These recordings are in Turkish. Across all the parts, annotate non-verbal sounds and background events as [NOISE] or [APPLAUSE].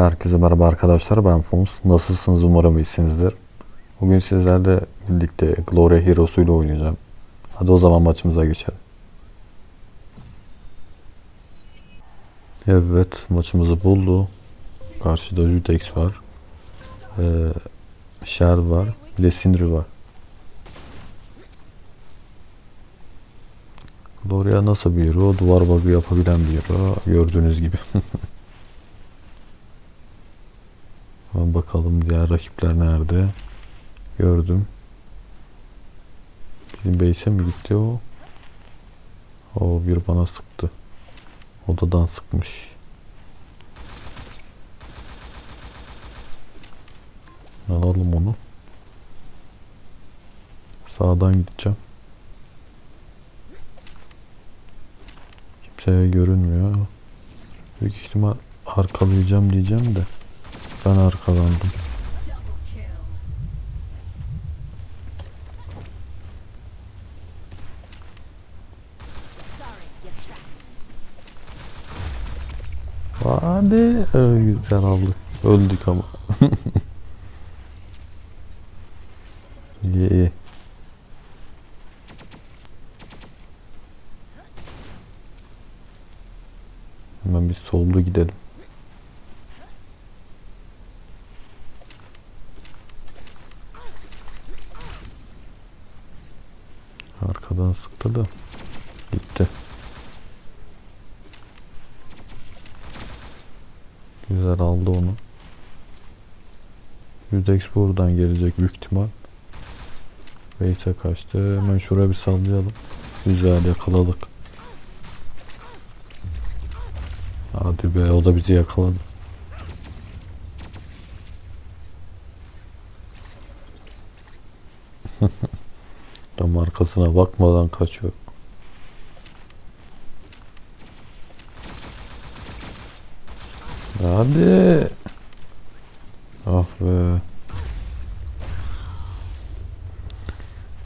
Herkese merhaba arkadaşlar ben Fons. Nasılsınız umarım iyisinizdir. Bugün sizlerle birlikte Glory Heroes'u ile oynayacağım. Hadi o zaman maçımıza geçelim. Evet maçımızı buldu. Karşıda Judex var. Ee, Shell var. Bir de Sindri var. Gloria nasıl bir hero? Duvar bug'ı yapabilen bir hero. Gördüğünüz gibi. [LAUGHS] Bakalım diğer rakipler nerede? Gördüm. Bizim base'e mi gitti o? O bir bana sıktı. Odadan sıkmış. Alalım onu. Sağdan gideceğim. Kimseye görünmüyor. Büyük ihtimal arkalayacağım diyeceğim de. Ben arkalandım. Hadi. Ee, güzel aldık. Öldük ama. [LAUGHS] iyi iyi. Hemen bir soldu gidelim. Arkadan sıktı da gitti. Güzel aldı onu. Yüzex buradan gelecek büyük ihtimal. Veys'e kaçtı. Hemen şuraya bir sallayalım. Güzel yakaladık. Hadi be o da bizi yakaladı. Tam arkasına bakmadan kaçıyor. Hadi. Ah be.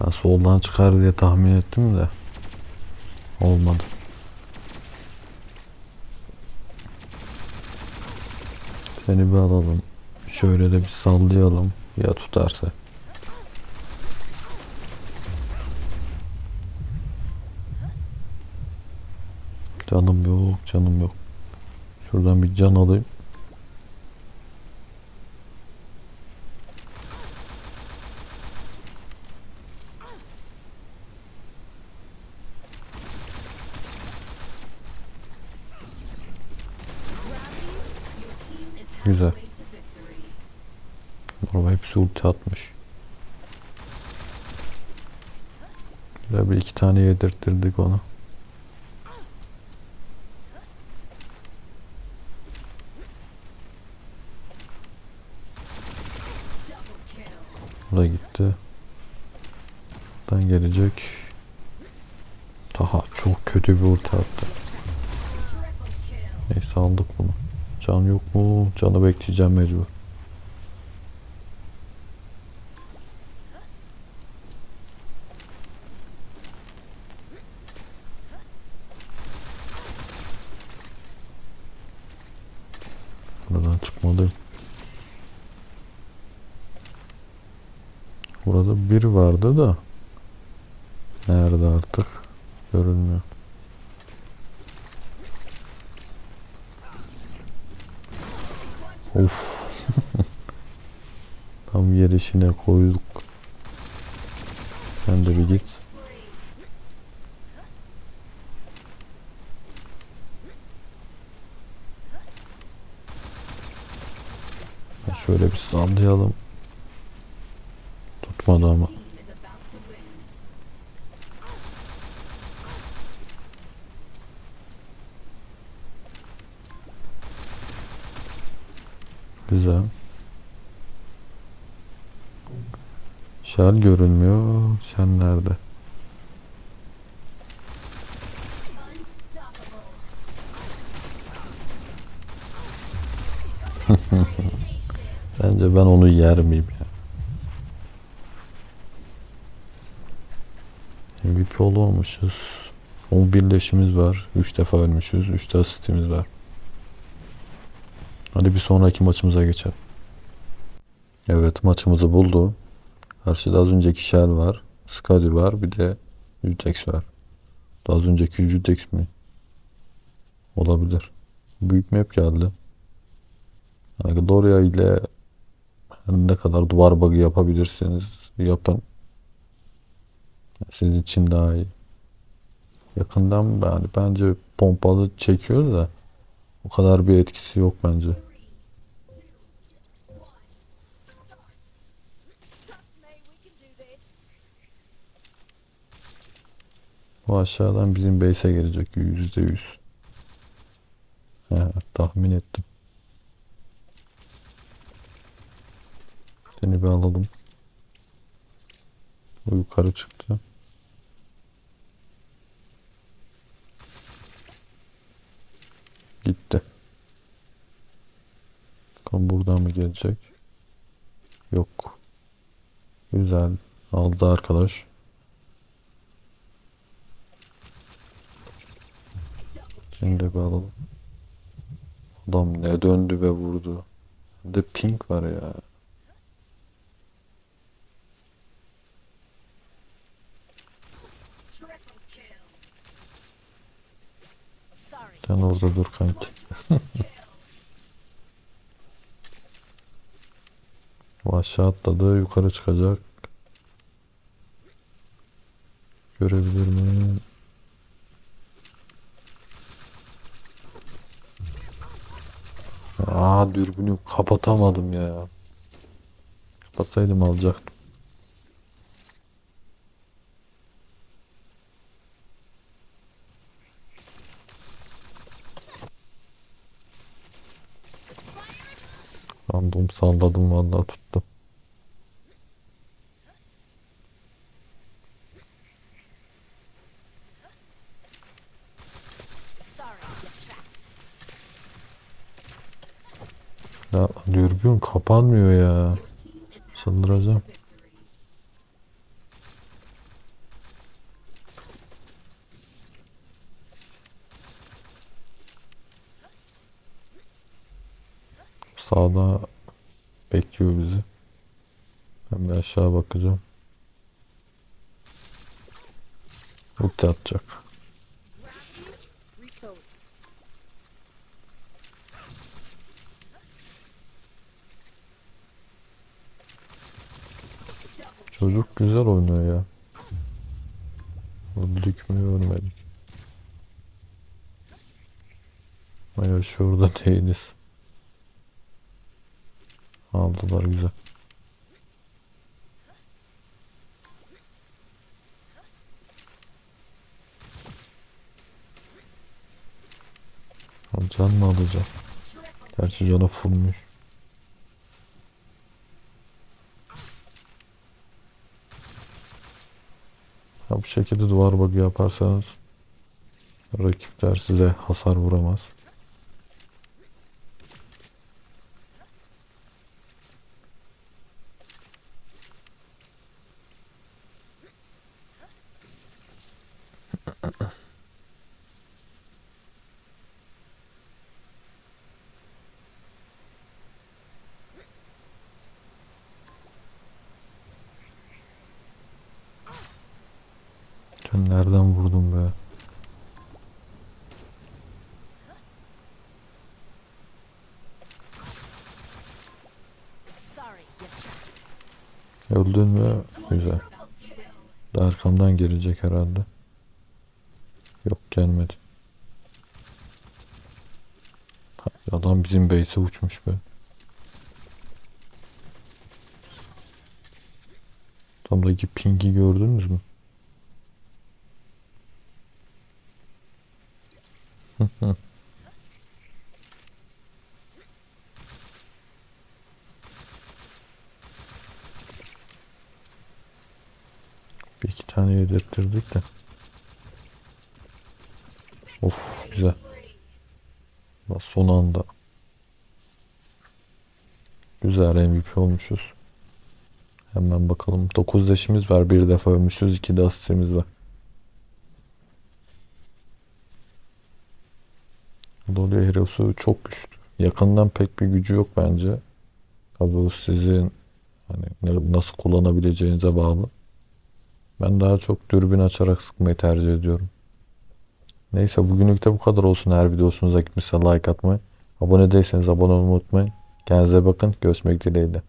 Ben soldan çıkar diye tahmin ettim de. Olmadı. Seni bir alalım. Şöyle de bir sallayalım. Ya tutarsa. Canım yok, canım yok. Şuradan bir can alayım. Güzel. Orada hepsi ulti atmış. Güzel bir iki tane yedirttirdik ona. Bu da gitti. Buradan gelecek. Daha çok kötü bir ulti attı. Neyse aldık bunu. Can yok mu? Canı bekleyeceğim mecbur. Buradan çıkmalıyım. Burada bir vardı da nerede artık görünmüyor. Of. [LAUGHS] Tam yerişine koyduk. Sen de bir git. Şöyle bir sallayalım. Tutmadı ama. Güzel. Şel görünmüyor. Sen nerede? [LAUGHS] Bence ben onu yer miyim ya? MVP olmamışız. 11 leşimiz var. 3 defa ölmüşüz. 3 de asistimiz var. Hadi bir sonraki maçımıza geçelim. Evet maçımızı buldu. Karşıda az önceki Shell var. Skadi var. Bir de Jutex var. Daha az önceki Jutex mi? Olabilir. Büyük map geldi. Yani Gloria ile ne kadar duvar bug'ı yapabilirsiniz yapın. Sizin için daha iyi. Yakından yani bence pompalı çekiyor da o kadar bir etkisi yok bence. O aşağıdan bizim base'e gelecek yüzde yüz. Tahmin ettim. Seni bir alalım. O yukarı çıktı. Gitti. Bakalım buradan mı gelecek? Yok. Güzel. Aldı arkadaş. De bir alalım. Adam ne döndü ve vurdu. Bir de pink var ya. Sen orada dur kanki. [LAUGHS] Aşağı atladı. Yukarı çıkacak. Görebilir miyim? Aa dürbünü kapatamadım ya. Kapatsaydım alacaktım. Random salladım vallahi tuttu. Ya dürbün kapanmıyor ya. Çıldıracağım. Sağda bekliyor bizi. Ben bir aşağı bakacağım. Ulti atacak. Çocuk güzel oynuyor ya. Öldük mü ölmedik. Hayır şurada değiliz. Aldılar güzel. Can mı alacağım? Gerçi canı fullmuş. Ha, bu şekilde duvar bug'ı yaparsanız rakipler size hasar vuramaz. Sen nereden vurdun be? Öldün mü? Güzel. Arkamdan gelecek herhalde. Yok gelmedi. Adam bizim base'e uçmuş be. Adamdaki ping'i gördünüz mü? [LAUGHS] Bir iki tane yedirttirdik de. Of güzel. Son anda. Güzel MVP olmuşuz. Hemen bakalım. 9 leşimiz var. Bir defa ölmüşüz. 2 de asistimiz var. Dolya Heroes'u çok güçlü. yakından pek bir gücü yok bence. Tabii bu sizin hani nasıl kullanabileceğinize bağlı. Ben daha çok dürbün açarak sıkmayı tercih ediyorum. Neyse bugünlük de bu kadar olsun. Her videosunuza gitmişse like atmayı. Abone değilseniz abone olmayı unutmayın. Kendinize bakın. Görüşmek dileğiyle.